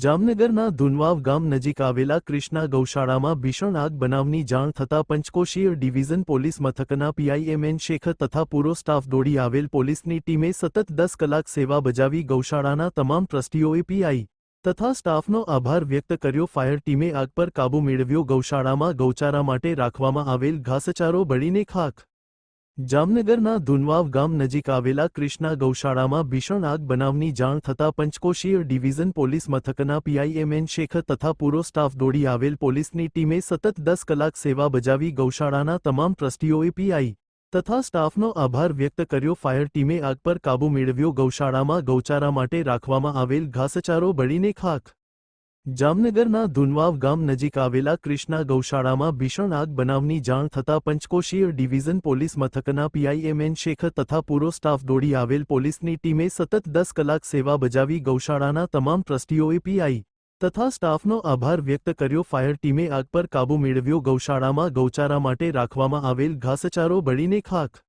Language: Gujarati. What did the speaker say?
જામનગરના ધુનવાવ ગામ નજીક આવેલા ક્રિષ્ના ગૌશાળામાં ભીષણ આગ બનાવની જાણ થતાં પંચકોશીય ડિવિઝન પોલીસ મથકના પીઆઈએમએન શેખ તથા પૂરો સ્ટાફ દોડી આવેલ પોલીસની ટીમે સતત દસ કલાક સેવા બજાવી ગૌશાળાના તમામ ટ્રસ્ટીઓએ પીઆઈ તથા સ્ટાફનો આભાર વ્યક્ત કર્યો. ફાયર ટીમે આગ પર કાબૂ મેળવ્યો. ગૌશાળામાં ગૌચારા માટે રાખવામાં આવેલ ઘાસચારો બળીને ખાખ જામનગરના ધુનવાવ ગામ નજીક આવેલા ક્રિષ્ના ગૌશાળામાં ભીષણ આગ બનાવની જાણ થતાં પંચકોશીય ડિવિઝન પોલીસ મથકના પીઆઈએમએન શેખર તથા પૂરો સ્ટાફ દોડી આવેલ પોલીસની ટીમે સતત દસ કલાક સેવા બજાવી ગૌશાળાના તમામ ટ્રસ્ટીઓએ પીઆઈ તથા સ્ટાફનો આભાર વ્યક્ત કર્યો. ફાયર ટીમે આગ પર કાબૂ મેળવ્યો. ગૌશાળામાં ગૌચારા માટે રાખવામાં આવેલ ઘાસચારો બળીને ખાખ જામનગરના ધુનવાવ ગામ નજીક આવેલા ક્રિષ્ના ગૌશાળામાં ભીષણ આગ બનાવની જાણ થતાં પંચકોશીય ડિવિઝન પોલીસ મથકના પીઆઈએમએન શેખ તથા પૂરો સ્ટાફ દોડી આવેલ પોલીસની ટીમે સતત દસ કલાક સેવા બજાવી ગૌશાળાના તમામ ટ્રસ્ટીઓએ પીઆઈ તથા સ્ટાફનો આભાર વ્યક્ત કર્યો. ફાયર ટીમે આગ પર કાબૂ મેળવ્યો. ગૌશાળામાં ગૌચારા માટે રાખવામાં આવેલ ઘાસચારો બળીને ખાખ